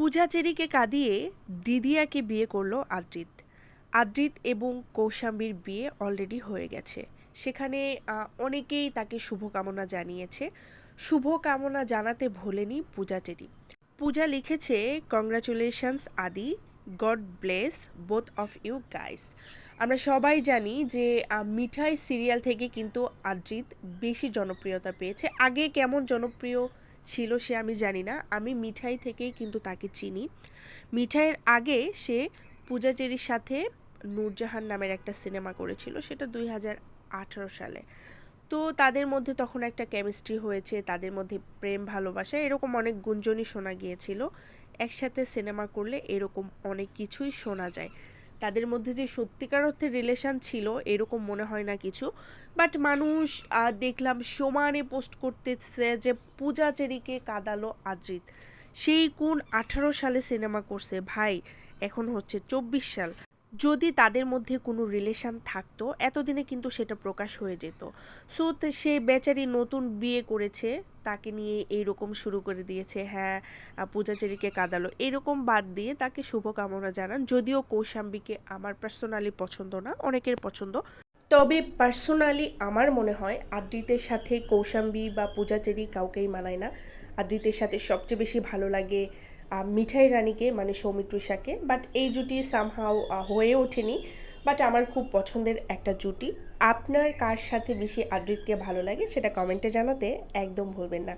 পূজা চেরিকে কাঁদিয়ে দিদিয়াকে বিয়ে করল আদ্রিত। আদ্রিত এবং কৌশাম্বীর বিয়ে অলরেডি হয়ে গেছে। সেখানে অনেকেই তাকে শুভকামনা জানিয়েছে। শুভকামনা জানাতে ভোলেনি পূজা চেরি পূজা লিখেছে congratulations Adi. God bless both of you guys আমরা সবাই জানি যে মিঠাই সিরিয়াল থেকে কিন্তু আদ্রিত বেশি জনপ্রিয়তা পেয়েছে। আগে কেমন জনপ্রিয় ছিল সে আমি জানি না। আমি মিঠাই থেকেই কিন্তু তাকে চিনি। মিঠাইয়ের আগে সে পূজাচেরির সাথে নূরজাহান নামের একটা সিনেমা করেছিল, সেটা দুই হাজার আঠারো সালে। তো তাদের মধ্যে তখন একটা কেমিস্ট্রি হয়েছে, তাদের মধ্যে প্রেম, ভালোবাসা, এরকম অনেক গুঞ্জনই শোনা গিয়েছিল। একসাথে সিনেমা করলে এরকম অনেক কিছুই শোনা যায়। তাদের মধ্যে যে সত্যিকার অর্থে রিলেশান ছিল, এরকম মনে হয় না কিছু। বাট মানুষ দেখলাম সমানে পোস্ট করতেছে যে পূজা চেরিকে কাদালো আজিত সেই কোন আঠারো সালে সিনেমা করছে, ভাই, এখন হচ্ছে চব্বিশ সাল। যদি তাদের মধ্যে কোনো রিলেশন থাকতো, এতদিনে কিন্তু সেটা প্রকাশ হয়ে যেত। সো সে বেচারি নতুন বিয়ে করেছে, তাকে নিয়ে এইরকম শুরু করে দিয়েছে হ্যাঁ পূজাচেরিকে কাঁদালো। এরকম বাদ দিয়ে তাকে শুভকামনা জানান। যদিও কৌশাম্বীকে আমার পার্সোনালি পছন্দ না, অনেকের পছন্দ। তবে পার্সোনালি আমার মনে হয় আদ্রিতের সাথে কৌশাম্বী বা পূজাচেরি কাউকেই মানায় না। আদ্রিতের সাথে সবচেয়ে বেশি ভালো লাগে মিঠাই রানীকে মানে সৌমিত্র সৌমিত্রিষাকে বাট এই জুটি সামহাও হয়ে ওঠেনি বাট আমার খুব পছন্দের একটা জুটি। আপনার কার সাথে বেশি আদৃতকে ভালো লাগে সেটা কমেন্টে জানাতে একদম ভুলবেন না।